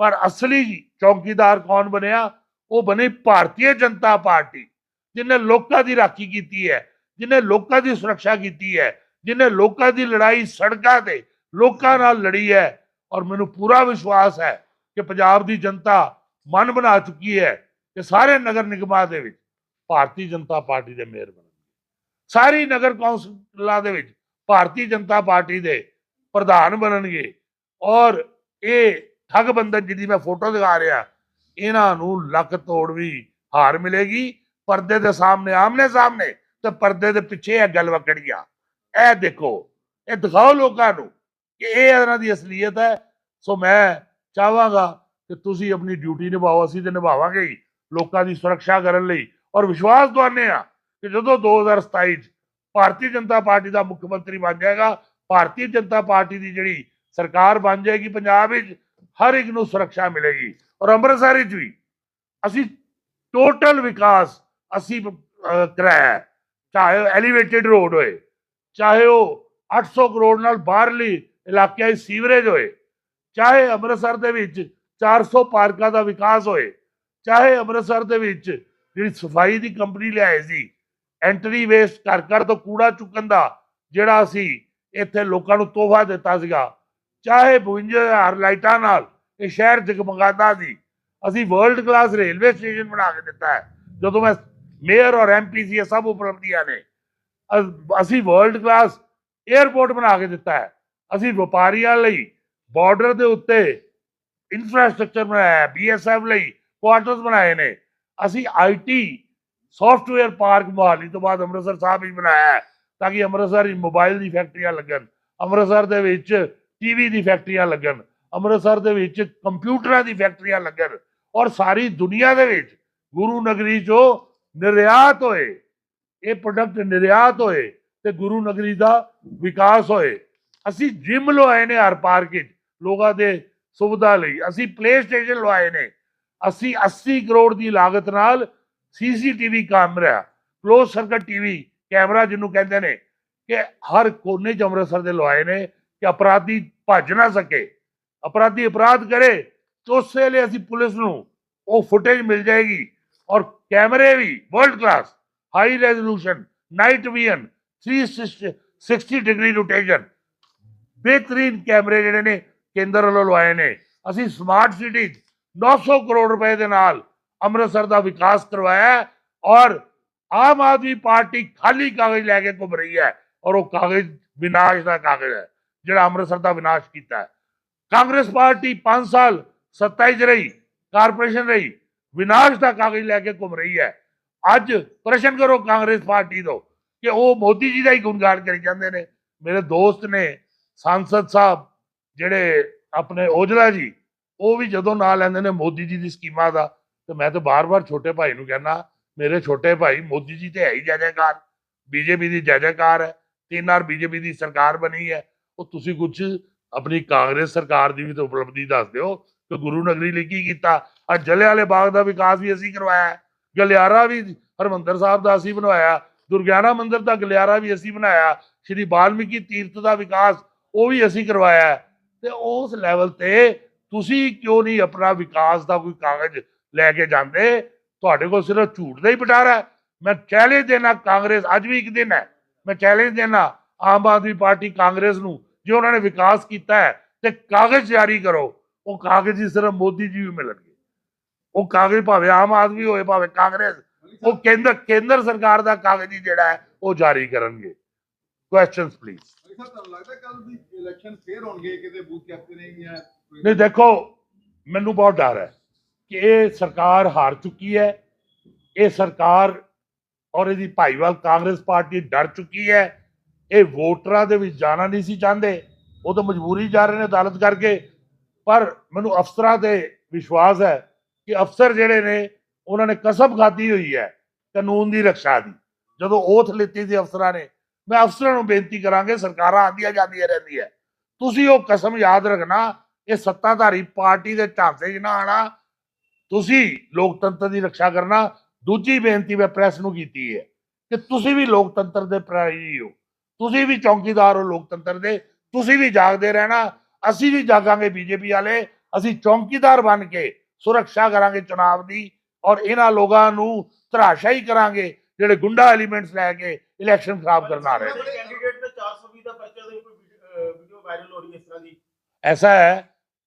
ਪਰ ਅਸਲੀ ਚੌਕੀਦਾਰ ਕੌਣ ਬਣਿਆ? ਉਹ ਬਣੀ ਭਾਰਤੀ ਜਨਤਾ ਪਾਰਟੀ, ਜਿਨੇ ਲੋਕਾਂ ਦੀ ਰਾਖੀ ਕੀਤੀ ਹੈ, ਜਿਨੇ ਲੋਕਾਂ ਦੀ ਸੁਰੱਖਿਆ ਕੀਤੀ ਹੈ, ਜਿਨੇ ਲੋਕਾਂ ਦੀ ਲੜਾਈ ਸੜਕਾਂ ਤੇ ਲੋਕਾਂ ਨਾਲ ਲੜੀ ਹੈ। ਔਰ ਮੈਨੂੰ ਪੂਰਾ ਵਿਸ਼ਵਾਸ ਹੈ ਕਿ ਪੰਜਾਬ ਦੀ ਜਨਤਾ ਮਨ ਬਣਾ ਚੁੱਕੀ ਹੈ ਕਿ ਸਾਰੇ ਨਗਰ ਨਿਗਮਾਂ ਦੇ ਵਿੱਚ ਭਾਰਤੀ ਜਨਤਾ ਪਾਰਟੀ ਦੇ ਮੇਅਰ ਬਣਨਗੇ ਸਾਰੀ ਨਗਰ ਕੌਂਸਲਾਂ ਦੇ ਵਿੱਚ ਭਾਰਤੀ ਜਨਤਾ ਪਾਰਟੀ ਦੇ ਪ੍ਰਧਾਨ ਬਣਨਗੇ ਔਰ ਇਹ ਠੱਗ ਬੰਦਨ ਜਿਹਦੀ ਮੈਂ ਫੋਟੋ ਦਿਖਾ ਰਿਹਾ, ਇਹਨਾਂ ਨੂੰ ਲੱਕ ਤੋੜ ਵੀ ਹਾਰ ਮਿਲੇਗੀ। ਪਰਦੇ ਦੇ ਸਾਹਮਣੇ, ਆਮਨੇ ਸਾਹਮਣੇ ਤੇ ਪਰਦੇ ਦੇ ਪਿੱਛੇ ਇਹ ਗੱਲ ਵਕੜੀਆਂ ਇਹ ਦੇਖੋ, ਇਹ ਦਿਖਾਓ ਲੋਕਾਂ ਨੂੰ ਕਿ ਇਹ ਇਹਨਾਂ ਦੀ ਅਸਲੀਅਤ ਹੈ। ਸੋ ਮੈਂ ਚਾਹਾਂਗਾ ਕਿ ਤੁਸੀਂ ਆਪਣੀ ਡਿਊਟੀ ਨਿਭਾਓ, ਅਸੀਂ ਤੇ ਨਿਭਾਵਾਂਗੇ ਹੀ। ਲੋਕਾਂ ਦੀ ਸੁਰੱਖਿਆ ਕਰਨ ਲਈ ਔਰ ਵਿਸ਼ਵਾਸ ਦਵਾਉਂਦੇ ਆ ਕਿ ਜਦੋਂ 2027 ਚ ਭਾਰਤੀ ਜਨਤਾ ਪਾਰਟੀ ਦਾ ਮੁੱਖ ਮੰਤਰੀ ਬਣ ਜਾਏਗਾ, ਭਾਰਤੀ ਜਨਤਾ ਪਾਰਟੀ ਦੀ ਜਿਹੜੀ ਸਰਕਾਰ ਬਣ ਜਾਏਗੀ ਪੰਜਾਬ ਵਿੱਚ, ਹਰ ਇੱਕ ਨੂੰ ਸੁਰੱਖਿਆ ਮਿਲੇਗੀ ਔਰ ਅੰਮ੍ਰਿਤਸਰ ਵਿੱਚ ਵੀ ਅਸੀਂ ਟੋਟਲ ਵਿਕਾਸ ਅਸੀਂ ਕਰਾਇਆ ਹੈ। ਚਾਹੇ ਐਲੀਵੇਟਿਡ ਰੋਡ ਹੋਏ, ਚਾਹੇ ਉਹ 800 ਕਰੋੜ ਨਾਲ ਬਾਹਰਲੀ ਇਲਾਕਿਆਂ 'ਚ ਸੀਵਰੇਜ ਹੋਏ, ਚਾਹੇ ਅੰਮ੍ਰਿਤਸਰ ਦੇ ਵਿੱਚ 400 ਪਾਰਕਾਂ ਦਾ ਵਿਕਾਸ ਹੋਏ, ਚਾਹੇ ਅੰਮ੍ਰਿਤਸਰ ਦੇ ਵਿੱਚ ਜਿਹੜੀ ਸਫ਼ਾਈ ਦੀ ਕੰਪਨੀ ਲਿਆਏ ਸੀ ਐਂਟਰੀ ਵੇਸਟ ਘਰ ਘਰ ਤੋਂ ਕੂੜਾ ਚੁੱਕਣ ਦਾ ਜਿਹੜਾ ਅਸੀਂ ਇੱਥੇ ਲੋਕਾਂ ਨੂੰ ਤੋਹਫਾ ਦਿੱਤਾ ਸੀਗਾ। ਚਾਹੇ 52000 ਲਾਈਟਾਂ ਨਾਲ ਇਹ ਸ਼ਹਿਰ ਜਗਮਗਾਉਂਦਾ ਸੀ, ਅਸੀਂ ਵਰਲਡ ਕਲਾਸ ਰੇਲਵੇ ਸਟੇਸ਼ਨ ਬਣਾ ਕੇ ਦਿੱਤਾ ਹੈ। ਜਦੋਂ ਮੈਂ ਮੇਅਰ ਔਰ ਐਮਪੀ ਸੀ ਸਭ ਉਪਲਬਧੀਆਂ ਨੇ ਅਸੀਂ ਵਰਲਡ ਕਲਾਸ 에ਅਰਪੋਰਟ ਬਣਾ ਕੇ ਦਿੱਤਾ ਹੈ। ਅਸੀਂ ਵਪਾਰੀਆਂ ਲਈ ਬਾਰਡਰ ਦੇ ਉੱਤੇ ਇਨਫਰਾਸਟ੍ਰਕਚਰ ਬਣਾਇਆ ਹੈ ਬੀਐਸਐਫ ਲਈ ਕੁਆਰਟਰਸ ਬਣਾਏ ਨੇ। ਅਸੀਂ ਆਈਟੀ ਸੌਫਟਵੇਅਰ ਪਾਰਕ ਮੋਹਾਲੀ ਤੋਂ ਬਾਅਦ ਅੰਮ੍ਰਿਤਸਰ ਸਾਹਿਬ ਵਿੱਚ ਬਣਾਇਆ ਹੈ, ਤਾਂ ਕਿ ਅੰਮ੍ਰਿਤਸਰ ਵਿੱਚ ਮੋਬਾਈਲ ਦੀ ਫੈਕਟਰੀਆਂ ਲੱਗਣ, ਅੰਮ੍ਰਿਤਸਰ ਦੇ ਵਿੱਚ ਟੀਵੀ ਦੀ ਫੈਕਟਰੀਆਂ ਲੱਗਣ, ਅੰਮ੍ਰਿਤਸਰ ਦੇ ਵਿੱਚ ਕੰਪਿਊਟਰਾਂ ਦੀ ਫੈਕਟਰੀਆਂ ਲੱਗਣ ਔਰ ਸਾਰੀ ਦੁਨੀਆ ਦੇ ਵਿੱਚ ਗੁਰੂ ਨਗਰੀ ਚੋਂ ਨਿਰਯਾਤ ਹੋਏ, ਇਹ ਪ੍ਰੋਡਕਟ ਨਿਰਯਾਤ ਹੋਏ ਤੇ ਗੁਰੂ ਨਗਰੀ ਦਾ ਵਿਕਾਸ ਹੋਏ। ਅਸੀਂ ਜਿਮ ਲਵਾਏ ਨੇ ਹਰ ਪਾਰਕ ਵਿੱਚ, ਲੋਕਾਂ ਦੇ ਸੁਵਿਧਾ ਲਈ। ਅਸੀਂ ਪਲੇ ਸਟੇਸ਼ਨ ਲਵਾਏ ਨੇ। ਅਸੀਂ 80 ਕਰੋੜ ਦੀ ਲਾਗਤ ਨਾਲ CCTV camera close circuit TV camera ਜਿਹਨੂੰ ਕਹਿੰਦੇ ਨੇ ਕਿ ਹਰ ਕੋਨੇ 'ਚ ਅੰਮ੍ਰਿਤਸਰ ਦੇ ਲਵਾਏ ਨੇ ਕਿ ਅਪਰਾਧੀ ਭੱਜ ਨਾ ਸਕੇ। ਅਪਰਾਧੀ ਅਪਰਾਧ ਕਰੇ ਉਸੇ ਲਈ ਅਸੀਂ ਪੁਲਿਸ ਨੂੰ ਉਹ ਫੁਟੇਜ ਮਿਲ ਜਾਏਗੀ ਔਰ ਕੈਮਰੇ ਵੀ world class high resolution night vision 360 degree rotation ਬਿਹਤਰੀਨ ਕੈਮਰੇ ਜਿਹੜੇ ਨੇ ਕੇਂਦਰ ਵੱਲੋਂ ਲਵਾਏ ਨੇ। ਅਸੀਂ ਸਮਾਰਟ ਸਿਟੀ 900 ਕਰੋੜ ਰੁਪਏ ਦੇ ਨਾਲ ਅੰਮ੍ਰਿਤਸਰ ਦਾ ਵਿਕਾਸ ਕਰਵਾਇਆ ਔਰ ਆਮ ਆਦਮੀ ਪਾਰਟੀ ਖਾਲੀ ਕਾਗਜ਼ ਲੈ ਕੇ ਘੁੰਮ ਰਹੀ ਹੈ ਔਰ ਉਹ ਕਾਗਜ਼ ਵਿਨਾਸ਼ ਦਾ ਕਾਗਜ਼ ਹੈ, ਜਿਹੜਾ ਅੰਮ੍ਰਿਤਸਰ ਦਾ ਵਿਨਾਸ਼ ਕੀਤਾ ਹੈ। ਕਾਂਗਰਸ ਪਾਰਟੀ 5 ਸਾਲ ਸੱਤਾ 'ਚ ਰਹੀ, ਕਾਰਪੋਰੇਸ਼ਨ ਰਹੀ, ਵਿਨਾਸ਼ ਦਾ ਕਾਗਜ਼ ਲੈ ਕੇ ਘੁੰਮ ਰਹੀ ਹੈ। ਅੱਜ ਪ੍ਰਸ਼ਨ ਕਰੋ ਕਾਂਗਰਸ ਪਾਰਟੀ ਤੋਂ ਕਿ ਉਹ ਮੋਦੀ ਜੀ ਦਾ ਹੀ ਗੁਣਗਾਨ ਕਰੀ ਜਾਂਦੇ ਨੇ। ਮੇਰੇ ਦੋਸਤ ਨੇ ਸੰਸਦ ਸਾਹਿਬ ਜਿਹੜੇ ਆਪਣੇ ਔਜਲਾ ਜੀ, ਉਹ ਵੀ ਜਦੋਂ ਨਾਂ ਲੈਂਦੇ ਨੇ ਮੋਦੀ ਜੀ ਦੀ ਸਕੀਮਾਂ ਦਾ ਤੇ ਮੈਂ ਤਾਂ ਬਾਰ-ਬਾਰ ਛੋਟੇ ਭਾਈ ਨੂੰ ਕਹਿੰਦਾ, ਮੇਰੇ ਛੋਟੇ ਭਾਈ ਮੋਦੀ ਜੀ ਤੇ ਹੈ ਹੀ ਜੈ ਜੈਕਾਰ ਬੀਜੇਪੀ ਦੀ ਜੈ ਜੈਕਾਰ ਹੈ, ਤਿੰਨ ਵਾਰ ਬੀਜੇਪੀ ਦੀ ਸਰਕਾਰ ਬਣੀ ਹੈ। ਉਹ ਤੁਸੀਂ ਕੁਝ ਆਪਣੀ ਕਾਂਗਰਸ ਸਰਕਾਰ ਦੀ ਵੀ ਤਾਂ ਉਪਲਬਧੀ ਦੱਸ ਦਿਓ ਕਿ ਗੁਰੂ ਨਗਰੀ ਲਈ ਕੀ ਕੀਤਾ। ਅੱਜ ਜਲਿਆਂਵਾਲੇ ਬਾਗ ਦਾ ਵਿਕਾਸ ਵੀ ਅਸੀਂ ਕਰਵਾਇਆ ਗਲਿਆਰਾ ਵੀ ਹਰਮੰਦਰ ਸਾਹਿਬ ਦਾ ਅਸੀਂ ਬਣਵਾਇਆ ਦੁਰਗਿਆਨਾ ਮੰਦਿਰ ਦਾ ਗਲਿਆਰਾ ਵੀ ਅਸੀਂ ਬਣਾਇਆ, ਸ਼੍ਰੀ ਬਾਲਮੀਕੀ ਤੀਰਥ ਦਾ ਵਿਕਾਸ ਉਹ ਵੀ ਅਸੀਂ ਕਰਵਾਇਆ ਤੇ ਉਸ ਲੈਵਲ ਤੇ ਤੁਸੀਂ ਕਿਉਂ ਨਹੀਂ ਆਪਣਾ ਵਿਕਾਸ ਦਾ ਕੋਈ ਕਾਗਜ਼ ਲੈ ਕੇ ਜਾਂਦੇ ਤੁਹਾਡੇ ਕੋਲ ਸਿਰਫ ਝੂਠ ਦਾ ਹੀ ਪਟਾਰਾ ਮੈਂ ਚੈਲੰਜ ਦੇਣਾ ਕਾਂਗਰਸ ਅੱਜ ਵੀ ਇੱਕ ਦਿਨ ਹੈ। ਮੈਂ ਚੈਲੰਜ ਦੇਣਾ ਆਮ ਆਦਮੀ ਪਾਰਟੀ ਕਾਂਗਰਸ ਨੂੰ ਜੇ ਉਹਨਾਂ ਨੇ ਵਿਕਾਸ ਕੀਤਾ ਹੈ ਤੇ ਕਾਗਜ਼ ਜਾਰੀ ਕਰੋ। ਉਹ ਕਾਗਜ਼ ਹੀ ਸਿਰਫ ਮੋਦੀ ਜੀ ਵੀ ਮਿਲਣਗੇ। ਉਹ ਕਾਗਜ਼ ਭਾਵੇਂ ਆਮ ਆਦਮੀ ਹੋਏ ਭਾਵੇਂ ਕਾਂਗਰਸ ਉਹ ਕੇਂਦਰ ਕੇਂਦਰ ਸਰਕਾਰ ਦਾ ਕਾਗਜ਼ ਹੀ ਜਿਹੜਾ ਹੈ ਉਹ ਜਾਰੀ ਕਰਨਗੇ। ਕੁਐਸਚਨਸ ਪਲੀਜ਼ ਸਰ ਤੁਹਾਨੂੰ ਲੱਗਦਾ ਕੱਲ ਦੀ ਇਲੈਕਸ਼ਨ ਫੇਰ ਹੋਣਗੇ ਕਿਤੇ ਬੂਥ ਕੈਪਚਰਿੰਗ ਜਾਂ ਕੋਈ- ਨਹੀਂ ਦੇਖੋ ਮੈਨੂੰ ਬਹੁਤ ਡਰ ਹੈ। ਕਿ ਇਹ ਸਰਕਾਰ ਹਾਰ ਚੁੱਕੀ ਹੈ, ਇਹ ਸਰਕਾਰ ਔਰ ਇਹਦੀ ਭਾਈਵਾਲ ਕਾਂਗਰਸ ਪਾਰਟੀ ਡਰ ਚੁੱਕੀ ਹੈ, ਇਹ ਵੋਟਰਾਂ ਦੇ ਵਿੱਚ ਜਾਣਾ ਨਹੀਂ ਸੀ ਚਾਹੁੰਦੇ, ਉਹ ਤਾਂ ਮਜਬੂਰੀ ਜਾ ਰਹੇ ਨੇ ਅਦਾਲਤ ਕਰਕੇ, ਪਰ ਮੈਨੂੰ ਅਫਸਰਾਂ ਤੇ ਵਿਸ਼ਵਾਸ ਹੈ ਕਿ ਅਫਸਰ ਜਿਹੜੇ ਨੇ, ਉਹਨਾਂ ਨੇ ਕਸਮ ਖਾਧੀ ਹੋਈ ਹੈ ਕਾਨੂੰਨ ਦੀ ਰੱਖਿਆ ਦੀ, ਜਦੋਂ ਓਥ ਲਿੱਤੀ ਸੀ ਅਫਸਰਾਂ ਨੇ, ਮੈਂ ਅਫਸਰਾਂ ਨੂੰ ਬੇਨਤੀ ਕਰਾਂਗੇ, ਸਰਕਾਰਾਂ ਆਉਂਦੀਆਂ ਜਾਂਦੀਆਂ ਰਹਿੰਦੀਆਂ, ਤੁਸੀਂ ਉਹ ਕਸਮ ਯਾਦ ਰੱਖਣਾ, ਇਹ ਸੱਤਾਧਾਰੀ ਪਾਰਟੀ ਦੇ ਢਾਂਚੇ 'ਚ ਨਾ ਆਣਾ ਤੁਸੀਂ ਲੋਕਤੰਤਰ ਦੀ ਰੱਖਿਆ ਕਰਨਾ ਦੂਜੀ ਬੇਨਤੀ ਮੈਂ ਪ੍ਰੈਸ ਨੂੰ ਕੀਤੀ ਹੈ ਕਿ ਤੁਸੀਂ ਵੀ ਲੋਕਤੰਤਰ ਦੇ ਪ੍ਰਾਈ ਹੋ। ਤੁਸੀਂ ਵੀ ਚੌਕੀਦਾਰ ਹੋ ਲੋਕਤੰਤਰ ਦੇ। ਤੁਸੀਂ ਵੀ ਜਾਗਦੇ ਰਹਿਣਾ। ਅਸੀਂ ਵੀ ਜਾਗਾਂਗੇ ਬੀਜੇਪੀ ਵਾਲੇ। ਅਸੀਂ ਚੌਕੀਦਾਰ ਬਣ ਕੇ ਸੁਰੱਖਿਆ ਕਰਾਂਗੇ ਚੋਣਾਂ ਦੀ ਔਰ ਇਹਨਾਂ ਲੋਕਾਂ ਨੂੰ ਤਰਾਸ਼ਾ ਹੀ ਕਰਾਂਗੇ ਜਿਹੜੇ ਗੁੰਡਾ ਐਲੀਮੈਂਟਸ ਲੈ ਕੇ ਇਲੈਕਸ਼ਨ ਖਰਾਬ ਕਰਨ ਆ ਰਹੇ ਨੇ। ਕੈਂਡੀਡੇਟ ਨੇ 420 ਦਾ ਪਰਚਾ ਦੇ ਕੋਈ ਵੀਡੀਓ ਵਾਇਰਲ ਹੋ ਰਹੀ ਇਸ ਤਰ੍ਹਾਂ ਦੀ। ਐਸਾ ਹੈ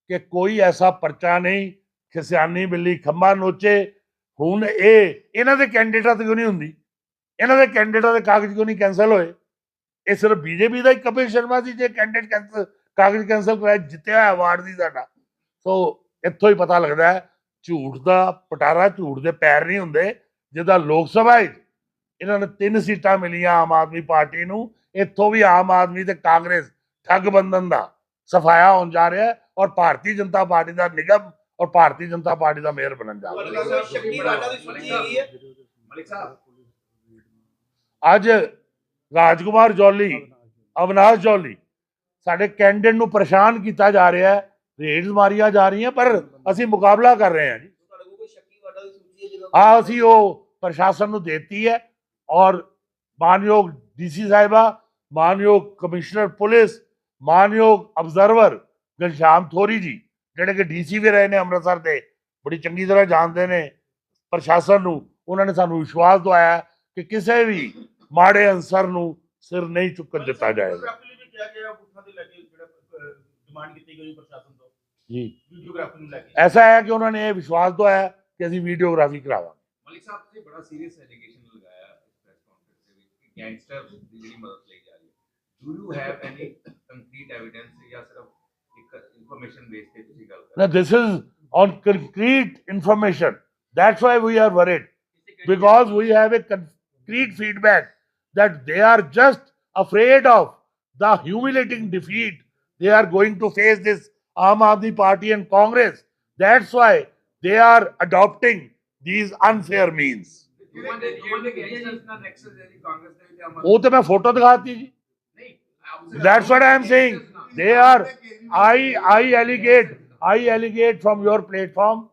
ਕਿ ਕੋਈ ਐਸਾ ਪਰਚਾ ਨਹੀਂ ਕਿ ਸਿਆਣੀ ਬਿੱਲੀ ਖੰਭਾ ਨੋਚੇ, ਹੁਣ ਇਹ, ਇਹਨਾਂ ਦੇ ਕੈਂਡੀਡੇਟਾਂ ਤੇ ਕਿਉਂ ਨਹੀਂ ਹੁੰਦੀ? ਇਹਨਾਂ ਦੇ ਕੈਂਡੀਡੇਟਾਂ ਦੇ ਕਾਗਜ਼ ਕਿਉਂ ਨਹੀਂ ਕੈਂਸਲ ਹੋਏ? ਇਹ ਸਿਰਫ ਬੀਜੇਪੀ ਦਾ ਹੀ ਕਪਿਲ ਸ਼ਰਮਾ ਸੀ ਜੇ ਕੈਂਡੀਡੇਟ ਕੈਂਸਲ ਕਾਗਜ਼ ਕੈਂਸਲ ਕਰਾਇਆ, ਜਿੱਤਿਆ ਅਵਾਰਡ ਦੀ ਸਾਡਾ। ਸੋ ਇੱਥੋਂ ਹੀ ਪਤਾ ਲੱਗਦਾ ਹੈ, ਝੂਠ ਦਾ ਪਟਾਰਾ, ਝੂਠ ਦੇ ਪੈਰ ਨਹੀਂ ਹੁੰਦੇ। ਜਿਹਦਾ ਲੋਕ ਸਭਾ ਵਿੱਚ ਇਹਨਾਂ ਨੇ ਤਿੰਨ ਸੀਟਾਂ ਮਿਲੀਆਂ ਆਮ ਆਦਮੀ ਪਾਰਟੀ ਨੂੰ, ਇੱਥੋਂ ਵੀ ਆਮ ਆਦਮੀ ਤੇ ਕਾਂਗਰਸ ਠੱਗ ਬੰਧਨ ਦਾ ਸਫਾਇਆ ਹੋਣ ਜਾ ਰਿਹਾ ਹੈ ਔਰ ਭਾਰਤੀ ਜਨਤਾ ਪਾਰਟੀ ਦਾ ਨਿਗਮ ਔਰ ਭਾਰਤੀ ਜਨਤਾ ਪਾਰਟੀ ਦਾ ਮੇਅਰ ਬਣਨ ਜਾ ਰਿਹਾ। ਹੈ ਮਤਲਬ ਸ਼ੱਕੀ ਵਾਲਾ ਦੀ ਸੂਚੀ ਹੈਗੀ ਹੈ। ਮਲਿਕ ਸਾਹਿਬ। ਅੱਜ ਰਾਜਕੁਮਾਰ ਜੌਲੀ ਅਵਨਾਸ਼ ਜੌਲੀ ਸਾਡੇ ਕੈਂਡੀਡੇਟ ਨੂੰ ਪਰੇਸ਼ਾਨ ਕੀਤਾ ਜਾ ਰਿਹਾ ਹੈ। ਰੇਡਸ ਮਾਰੀਆਂ ਜਾ ਰਹੀਆਂ ਪਰ ਅਸੀਂ ਮੁਕਾਬਲਾ ਕਰ ਰਹੇ ਹਾਂ ਜੀ। ਤੁਹਾਡੇ ਕੋਲ ਕੋਈ ਸ਼ੱਕੀ ਵਾਲਾ ਦੀ ਸੂਚੀ ਹੈ ਜਿਹਦਾ ਆ ਅਸੀਂ ਉਹ ਪ੍ਰਸ਼ਾਸਨ ਨੂੰ ਦੇਤੀ ਹੈ ਔਰ ਮਾਨਯੋਗ ਡੀਸੀ ਸਾਹਿਬਾ ਮਾਨਯੋਗ ਕਮਿਸ਼ਨਰ ਪੁਲਿਸ ਮਾਨਯੋਗ ਅਬਜ਼ਰਵਰ ਘਨਸ਼ਾਮ ਥੋਰੀ ਜੀ ਜਿਹੜੇ ਕਿ ਡੀਸੀ ਵੀ ਰਹੇ ਨੇ ਅੰਮ੍ਰਿਤਸਰ ਦੇ ਬੜੀ ਚੰਗੀ ਤਰ੍ਹਾਂ ਜਾਣਦੇ ਨੇ ਪ੍ਰਸ਼ਾਸਨ ਨੂੰ ਉਹਨਾਂ ਨੇ ਸਾਨੂੰ ਵਿਸ਼ਵਾਸ ਦਵਾਇਆ ਕਿ ਕਿਸੇ ਵੀ ਮਾੜੇ ਅਨਸਰ ਨੂੰ ਸਿਰ ਨਹੀਂ ਚੁੱਕਣ ਦਿੱਤਾ ਜਾਏਗਾ। ਜੀ। ਐਸਾ ਹੈ ਕਿ ਉਹਨਾਂ ਨੇ ਇਹ ਵਿਸ਼ਵਾਸ ਦਵਾਇਆ ਕਿ ਅਸੀਂ ਵੀਡੀਓਗ੍ਰਾਫੀ ਕਰਾਵਾਂਗੇ। ਮਲਿਕ ਸਾਹਿਬ ਤੁਸੀਂ ਬੜਾ ਸੀਰੀਅਸ ਐਲੀਗੇਸ਼ਨ ਲਗਾਇਆ ਇਸ ਪ੍ਰੈਸ ਕਾਨਫਰੰਸ ਦੇ ਵਿੱਚ ਕਿ ਗੈਂਗਸਟਰ ਦੀ ਜਿਹੜੀ ਮਦਦ ਲਈ ਜਾ ਰਹੀ ਹੈ। Do you have any concrete evidence ਜਾਂ ਸਿਰਫ information based Now, this is on concrete information. That's why we are worried because we have a concrete feedback that they are just afraid of the humiliating defeat they are going to face this Aam Aadmi Party and Congress. That's why they are adopting these unfair means. That's what I am saying. ਵਿੱਚ ਅਮਰ ਉਹ ਤੇ ਮੈਂ photo ਦਿਖਾਤੀ ਜੀ ਨਹੀਂ opposite- That's what I am saying. They are I I allegate I allegate from your platform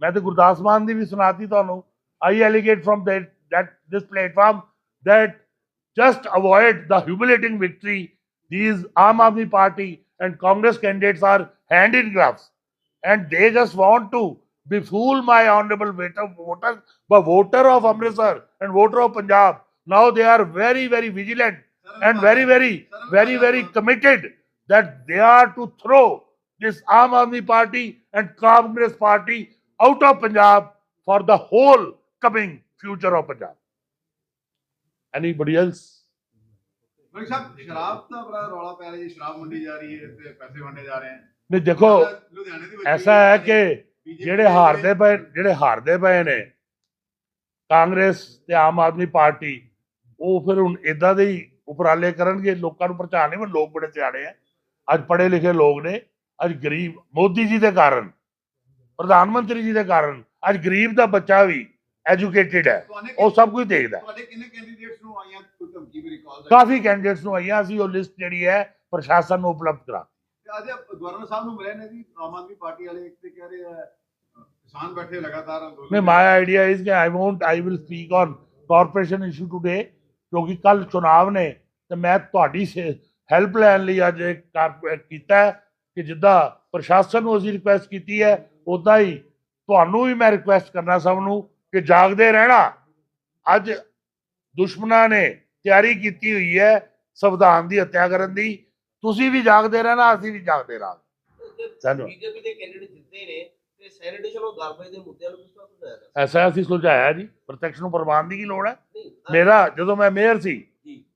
ਮੈਂ ਤੇ ਗੁਰਦਾਸ ਮਾਨ ਦੀ ਵੀ ਸੁਣਾਤੀ ਤੁਹਾਨੂੰ I allegate from that that this platform that just avoid the humiliating victory these Aam Aadmi Party and Congress candidates are hand in gloves and they just want to befool my honorable voter voters the voter of Amritsar and voter of Punjab now they are very very vigilant and very, very, very, very committed that they are to throw this Aam Aadmi Party and Congress Party out of Punjab for the whole coming future of Punjab. Else Malik ਸਾਹਿਬ ਸ਼ਰਾਬ ਦਾ ਬੜਾ ਰੌਲਾ ਪੈ ਰਿਹਾ ਜੀ ਸ਼ਰਾਬ ਮੰਡੀ ਜਾ ਰਹੀ ਹੈ ਤੇ ਪੈਸੇ ਵੰਡੇ ਜਾ ਰਹੇ ਹਨ ਨਹੀਂ ਦੇਖੋ ਵਿੱਚ ਐਸਾ ਹੈ ਕਿ ਜਿਹੜੇ ਹਾਰਦੇ ਪਏ ਜਿਹੜੇ ਹਾਰਦੇ ਪਏ ਨੇ ਕਾਂਗਰਸ ਤੇ ਆਮ ਆਦਮੀ ਪਾਰਟੀ ਉਹ ਫਿਰ ਹੁਣ ਇਦਾਂ ਦੇ ਹੀ ਉਪਰਾਲੇ ਕਰਨਗੇ ਲੋਕਾਂ ਨੂੰ ਪ੍ਰਚਾਰ ਨਹੀਂ ਪਰ ਲੋਕ ਬੜੇ ਸਿਆਣੇ ਆ ਅੱਜ ਪੜ੍ਹੇ ਲਿਖੇ ਲੋਕ ਨੇ ਅੱਜ ਗਰੀਬ ਮੋਦੀ ਜੀ ਦੇ ਕਾਰਨ ਪ੍ਰਧਾਨ ਮੰਤਰੀ ਜੀ ਦੇ ਕਾਰਨ ਅੱਜ ਗਰੀਬ ਦਾ ਬੱਚਾ ਵੀ ਐਜੂਕੇਟਿਡ ਹੈ ਉਹ ਸਭ ਕੁਝ ਦੇਖਦਾ ਤੁਹਾਡੇ ਕਿੰਨੇ ਕੈਂਡੀਡੇਟਸ ਨੂੰ ਆਈਆਂ ਕੋਈ ਧਮਕੀ ਵੀ ਰਿਕਾਲ ਕਾਫੀ ਕੈਂਡੀਡੇਟਸ ਨੂੰ ਆਈਆਂ ਅਸੀਂ ਉਹ ਲਿਸਟ ਜਿਹੜੀ ਹੈ ਪ੍ਰਸ਼ਾਸਨ ਨੂੰ ਉਪਲਬਧ ਕਰਾ ਅੱਜ ਗਵਰਨਰ ਸਾਹਿਬ ਨੂੰ ਮਿਲੇ ਨੇ ਜੀ ਆਮ ਆਦਮੀ ਪਾਰਟੀ ਵਾਲੇ ਇੱਕ ਤੇ ਕਹਿ ਰਹੇ ਆ ਕਿਸਾਨ ਬੈਠੇ ਲਗਾਤਾਰ ਅੰਦੋਲਨ ਨਹੀਂ ਮਾਈ ਆਈਡੀਆ ਇਜ਼ ਕਿ I won't I will speak on corporation issue today ਕਿਉਂਕਿ ਕੱਲ ਚੋਣਾਂ ਨੇ ਤੇ ਮੈਂ ਤੁਹਾਡੀ ਹੈਲਪ ਲੈਣ ਲਈ ਅੱਜ ਇੱਕ ਕੀਤਾ ਹੈ ਕਿ ਜਿੱਦਾਂ ਪ੍ਰਸ਼ਾਸਨ ਨੂੰ ਅਸੀਂ ਰਿਕੁਐਸਟ ਕੀਤੀ ਹੈ ਉਦਾਂ ਹੀ ਤੁਹਾਨੂੰ ਵੀ ਮੈਂ ਰਿਕੁਐਸਟ ਕਰਨਾ ਸਭ ਨੂੰ ਕਿ ਜਾਗਦੇ ਰਹਿਣਾ। ਅੱਜ ਦੁਸ਼ਮਣਾਂ ਨੇ ਤਿਆਰੀ ਕੀਤੀ ਹੋਈ ਹੈ ਸੰਵਿਧਾਨ ਦੀ ਹੱਤਿਆ ਕਰਨ ਦੀ। ਤੁਸੀਂ ਵੀ ਜਾਗਦੇ ਰਹਿਣਾ ਅਸੀਂ ਵੀ ਜਾਗਦੇ ਰਹਾਂਗੇ। ਧੰਨਵਾਦ। ਬੀਜੇਪੀ ਦੇ ਕੈਂਡੀਡੇਟ ਜਿੱਤੇ ਨੇ ਤੇ ਸੈਨੀਟੇਸ਼ਨ ਔਰ ਗਾਰਬੇਜ ਦੇ ਮੁੱਦਿਆਂ ਨੂੰ ਕਿਸ ਤਰ੍ਹਾਂ ਸੁਲਝਾਇਆ ਐਸਾ ਅਸੀਂ ਸੁਲਝਾਇਆ ਜੀ। ਪ੍ਰਤੱਖ ਨੂੰ ਪ੍ਰਵਾਨ ਦੀ ਕੀ ਲੋੜ ਹੈ? ਮੇਰਾ ਜਦੋਂ ਮੈਂ ਮੇਅਰ ਸੀ ਜੀ।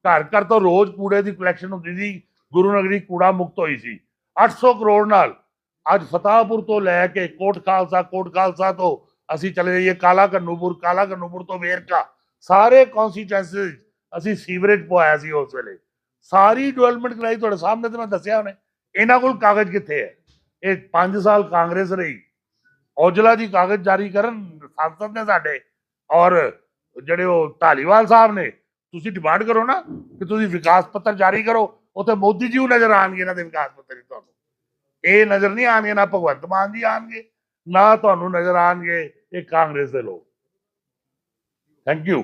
ਘਰ ਘਰ ਤੋਂ ਰੋਜ਼ ਕੂੜੇ ਦੀ ਕਲੈਕਸ਼ਨ ਹੁੰਦੀ ਸੀ, ਗੁਰੂ ਨਗਰੀ ਕੂੜਾ ਮੁਕਤ ਹੋਈ ਸੀ। 800 ਕਰੋੜ ਨਾਲ ਅੱਜ ਫਤਾਹਪੁਰ ਤੋਂ ਲੈ ਕੇ ਕੋਟ ਖਾਲਸਾ ਕੋਟ ਖਾਲਸਾ ਤੋਂ ਅਸੀਂ ਚਲੇ ਜਾਈਏ ਕਾਲਾ ਕੰਨੂਪੁਰ ਕਾਲਾ ਕੰਨੂਪੁਰ ਤੋਂ ਵੇਰਕਾ। ਸਾਰੇ ਕਨਸਟੀਟੂਐਂਸੀਜ਼ ਅਸੀਂ ਸੀਵਰੇਜ ਪਵਾਇਆ ਸੀ ਉਸ ਵੇਲੇ। ਸਾਰੀ ਡਿਵੈਲਪਮੈਂਟ ਕਰਾਈ, ਤੁਹਾਡੇ ਸਾਹਮਣੇ ਤੇ ਮੈਂ ਦੱਸਿਆ ਉਹਨੇ ਇਹਨਾਂ ਕੋਲ ਕਾਗਜ਼ ਕਿੱਥੇ ਹੈ? ਇਹ 5 ਸਾਲ ਕਾਂਗਰਸ ਰਹੀ। ਔਜਲਾ ਜੀ ਕਾਗਜ਼ ਜਾਰੀ ਕਰਨ, ਸੰਸਦ ਨੇ ਸਾਡੇ ਔਰ ਜਿਹੜੇ ਉਹ ਢਾਲੀਵਾਲ ਸਾਹਿਬ ਨੇ ਤੁਸੀਂ ਡਿਮਾਂਡ ਕਰੋ ਨਾ ਕਿ ਤੁਸੀਂ ਵਿਕਾਸ ਪੱਤਰ ਜਾਰੀ ਕਰੋ, ਉੱਥੇ ਮੋਦੀ ਜੀ ਨਜ਼ਰ ਆਣਗੇ ਇਹਨਾਂ ਦੇ ਵਿਕਾਸ ਪੱਤਰ ਹੀ ਤੁਹਾਨੂੰ। ਇਹ ਨਜ਼ਰ ਨਹੀਂ ਆਣਗੇ ਨਾ ਭਗਵੰਤ ਮਾਨ ਜੀ ਆਣਗੇ ਨਾ ਤੁਹਾਨੂੰ ਨਜ਼ਰ ਆਣਗੇ ਇਹ ਕਾਂਗਰਸ ਦੇ ਲੋਕ। Thank you